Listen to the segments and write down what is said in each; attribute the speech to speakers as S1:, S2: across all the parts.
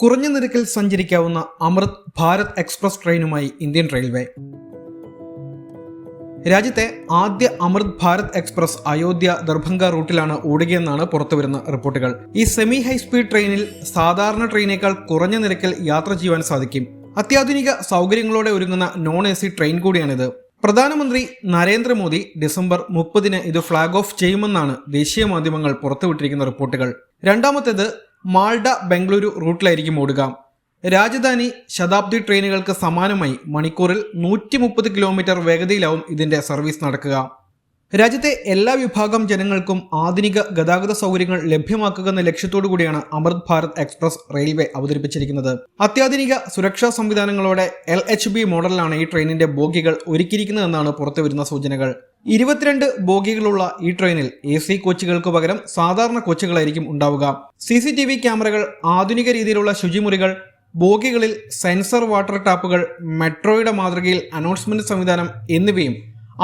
S1: കുറഞ്ഞ നിരക്കിൽ സഞ്ചരിക്കാവുന്ന അമൃത് ഭാരത് എക്സ്പ്രസ് ട്രെയിനുമായി ഇന്ത്യൻ റെയിൽവേ രാജ്യത്തെ ആദ്യ അമൃത് ഭാരത് എക്സ്പ്രസ് അയോധ്യ ദർഭംഗ റൂട്ടിലാണ് ഓടുകയെന്നാണ് പുറത്തുവരുന്ന റിപ്പോർട്ടുകൾ ഈ സെമി ഹൈസ്പീഡ് ട്രെയിനിൽ സാധാരണ ട്രെയിനേക്കാൾ കുറഞ്ഞ നിരക്കിൽ യാത്ര ചെയ്യുവാൻ സാധിക്കും അത്യാധുനിക സൗകര്യങ്ങളോടെ ഒരുങ്ങുന്ന നോൺ എ സി ട്രെയിൻ കൂടിയാണിത് പ്രധാനമന്ത്രി നരേന്ദ്രമോദി ഡിസംബർ മുപ്പതിന് ഇത് ഫ്ളാഗ് ഓഫ് ചെയ്യുമെന്നാണ് ദേശീയ മാധ്യമങ്ങൾ പുറത്തുവിട്ടിരിക്കുന്ന റിപ്പോർട്ടുകൾ രണ്ടാമത്തേത് മാൾഡ ബംഗളൂരു റൂട്ടിലായിരിക്കും ഓടുക രാജധാനി ശതാബ്ദി ട്രെയിനുകൾക്ക് സമാനമായി മണിക്കൂറിൽ നൂറ്റി മുപ്പത് കിലോമീറ്റർ വേഗതയിലാവും ഇതിന്റെ സർവീസ് നടക്കുക രാജ്യത്തെ എല്ലാ വിഭാഗം ജനങ്ങൾക്കും ആധുനിക ഗതാഗത സൗകര്യങ്ങൾ ലഭ്യമാക്കുക എന്ന ലക്ഷ്യത്തോടു കൂടിയാണ് അമൃത് ഭാരത് എക്സ്പ്രസ് റെയിൽവേ അവതരിപ്പിച്ചിരിക്കുന്നത് അത്യാധുനിക സുരക്ഷാ സംവിധാനങ്ങളോടെ എൽ മോഡലിലാണ് ഈ ട്രെയിനിന്റെ ബോഗികൾ ഒരുക്കിയിരിക്കുന്നതെന്നാണ് പുറത്തുവരുന്ന സൂചനകൾ ഇരുപത്തിരണ്ട് ബോഗികളുള്ള ഈ ട്രെയിനിൽ എ സി കോച്ചുകൾക്ക് പകരം സാധാരണ കോച്ചുകളായിരിക്കും ഉണ്ടാവുക സി സി ടി വി ക്യാമറകൾ ആധുനിക രീതിയിലുള്ള ശുചിമുറികൾ ബോഗികളിൽ സെൻസർ വാട്ടർ ടാപ്പുകൾ മെട്രോയുടെ മാതൃകയിൽ അനൗൺസ്മെന്റ് സംവിധാനം എന്നിവയും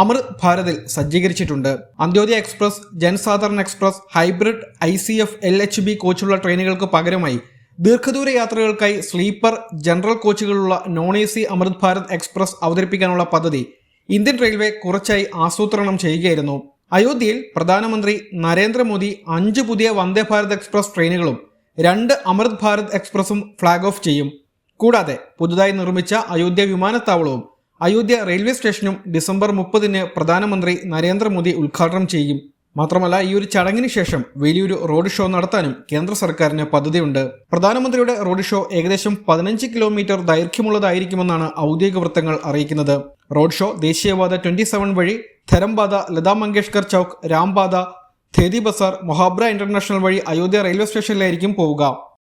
S1: അമൃത് ഭാരതിൽ സജ്ജീകരിച്ചിട്ടുണ്ട് Antyodaya express Jansadharan express hybrid I C F L H B കോച്ചുള്ള ട്രെയിനുകൾക്ക് പകരമായി ദീർഘദൂര യാത്രകൾക്കായി സ്ലീപ്പർ ജനറൽ കോച്ചുകളുള്ള non A C Amrit Bharat express അവതരിപ്പിക്കാനുള്ള പദ്ധതി ഇന്ത്യൻ റെയിൽവേ കുറച്ചായി ആസൂത്രണം ചെയ്യുകയായിരുന്നു അയോധ്യയിൽ പ്രധാനമന്ത്രി നരേന്ദ്രമോദി അഞ്ച് പുതിയ വന്ദേ ഭാരത് എക്സ്പ്രസ് ട്രെയിനുകളും രണ്ട് അമൃത് ഭാരത് എക്സ്പ്രസും ഫ്ളാഗ് ഓഫ് ചെയ്യും കൂടാതെ പുതുതായി നിർമ്മിച്ച അയോധ്യ വിമാനത്താവളവും അയോധ്യ റെയിൽവേ സ്റ്റേഷനും ഡിസംബർ മുപ്പതിന് പ്രധാനമന്ത്രി നരേന്ദ്രമോദി ഉദ്ഘാടനം ചെയ്യും മാത്രമല്ല ഈ ഒരു ചടങ്ങിന് ശേഷം വലിയൊരു റോഡ് ഷോ നടത്താനും കേന്ദ്ര സർക്കാരിന് പദ്ധതിയുണ്ട് പ്രധാനമന്ത്രിയുടെ റോഡ് ഷോ ഏകദേശം പതിനഞ്ച് കിലോമീറ്റർ ദൈർഘ്യമുള്ളതായിരിക്കുമെന്നാണ് ഔദ്യോഗിക വൃത്തങ്ങൾ അറിയിക്കുന്നത് റോഡ് ഷോ ദേശീയപാത ട്വന്റി സെവൻ വഴി ധരംപാത ലതാ മങ്കേഷ്കർ ചൌക്ക് രാംപാത ഖേദി ബസാർ മൊഹാബ്ര ഇന്റർനാഷണൽ വഴി അയോധ്യ റെയിൽവേ സ്റ്റേഷനിലായിരിക്കും പോവുക